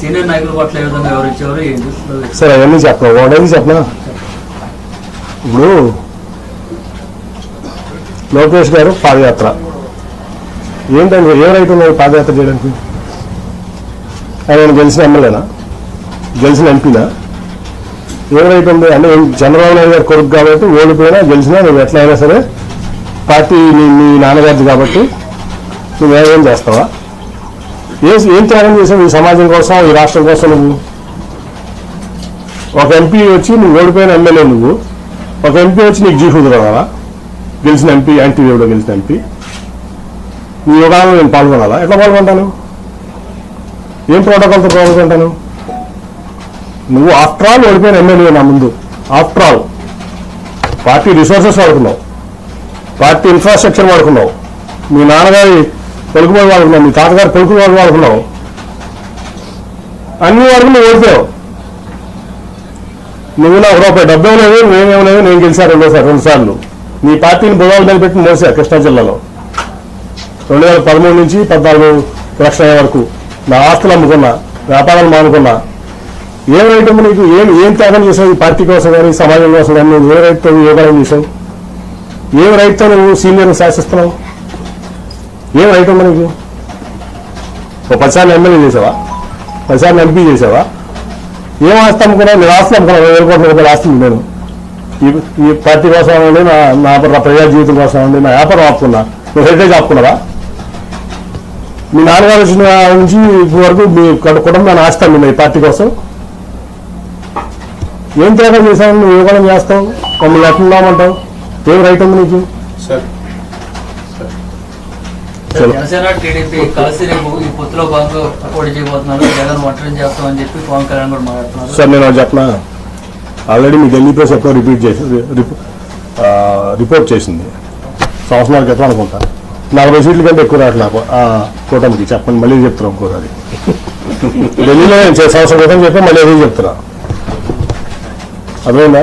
Senior పట్ల ఏ విధంగా వివరించేవారు సరే అవన్నీ చెప్పను? ఒకటేది చెప్పనా? ఇప్పుడు లోకేష్ గారు పాదయాత్ర. ఏంటండి ఏ రైతు ఉన్నది పాదయాత్ర చేయడానికి? ఆయన గెలిచిన ఎమ్మెల్యేనా? గెలిచిన ఎంపీనా? ఏ రైతు ఉంది? అంటే చంద్రబాబు నాయుడు గారు కొడుకు కాబట్టి ఓడిపోయినా గెలిచినా నువ్వు ఎట్లా అయినా సరే పార్టీ మీ నాన్నగారిది కాబట్టి నువ్వు ఏం చేస్తావా? ఏం ఏం త్యాగం చేసావు ఈ సమాజం కోసం ఈ రాష్ట్రం కోసం నువ్వు? ఒక ఎంపీ వచ్చి నువ్వు ఓడిపోయిన ఎమ్మెల్యే నువ్వు. ఒక ఎంపీ వచ్చి నీకు జీఫ్ కుదరాలా గెలిచిన ఎంపీ యాంటీ వేవ్లో గెలిచిన ఎంపీ. నీ యోగాలో నేను పాల్గొనాలా? ఎట్లా పాల్గొంటాను? ఏం ప్రోటోకాల్తో పాల్గొంటాను? నువ్వు ఆఫ్టర్ ఆల్ ఓడిపోయిన ఎమ్మెల్యే నా ముందు. ఆఫ్టర్ ఆల్ పార్టీ రిసోర్సెస్ వాడుకున్నావు. పార్టీ ఇన్ఫ్రాస్ట్రక్చర్ వాడుకున్నావు. మీ నాన్నగారి పలుకుబడి వాడుకున్నావు మీ తాతగారు పలుకుబడి వాడుకున్నావు అన్ని వరకు నువ్వు ఓడిపోయావు. నువ్వు నాకు రూపాయి డబ్బు లేదు నేనేమలేదు నేను గెలిచాను రెండోసారి రెండుసార్లు నీ పార్టీని బుధాల పెట్టి మోసా కృష్ణా జిల్లాలో. రెండు వేల పదమూడు నుంచి పద్నాలుగు లక్షల వరకు నా ఆస్తులు అమ్ముకున్నా వ్యాపారాలు మానుకున్నా. ఏం రైతు నీకు? ఏం ఏం త్యాగం చేసావు ఈ పార్టీ కోసం కానీ సమాజం కోసం కానీ? నువ్వు ఏ రైతుతో యోగాలు చేసావు ఏం రైతు నువ్వు సీనియర్ శాసిస్తున్నావు? ఏం రైతు ఉంది నీకు ఓ పదిసార్లు ఎమ్మెల్యే చేసావా? పదిసార్లు ఎంపీ చేసావా? ఏం ఆస్తి అమ్ముకున్నావు? నేను ఆస్తులు అమ్ముకున్నాను. వేల కోట్ల రూపాయలు ఆస్తులు నేను ఈ ఈ పార్టీ కోసం అనండి నా నా ప్రజా జీవితం కోసం అనండి నా వ్యాపారం ఆపుకున్నా. నువ్వు హెరిటేజ్ ఆపుకున్నావా? మీ నాన్నగారు వచ్చిన నుంచి ఇప్పుడు వరకు మీ కుట- కుటుంబాన్ని ఆస్తాను ఈ పార్టీ కోసం. ఏం త్యాగం చేశావు? నువ్వు యోగం చేస్తావు? మమ్మల్ని ఎట్లున్నామంటావు ఏం రైట్ ఉంది నీకు? సార్ జనసేన టీడీపీ కలిసి రేపు ఈ పొత్తులో భాగంగా పోటీ చేయబోతున్నారు. జగన్ ఒంటరి చేస్తామని చెప్పి పవన్ కళ్యాణ్ కూడా మాట్లాడుతున్నారు. సార్ నేను చెప్పనా ఆల్రెడీ మీ ఢిల్లీ ప్రెస్ ఎప్పుడో రిపీట్ చేసి రిపోర్ట్ చేసింది. సంవత్సరాల క్రితం అనుకుంటా? నలభై సీట్ల కంటే ఎక్కువ రావట్లే నాకు. ఆ కూటమికి చెప్పండి మళ్ళీ చెప్తున్నాం ఇంకోసారి ఢిల్లీలో నేను సంవత్సరం క్రితం చెప్పి మళ్ళీ అదే చెప్తున్నా. అర్థమైందా?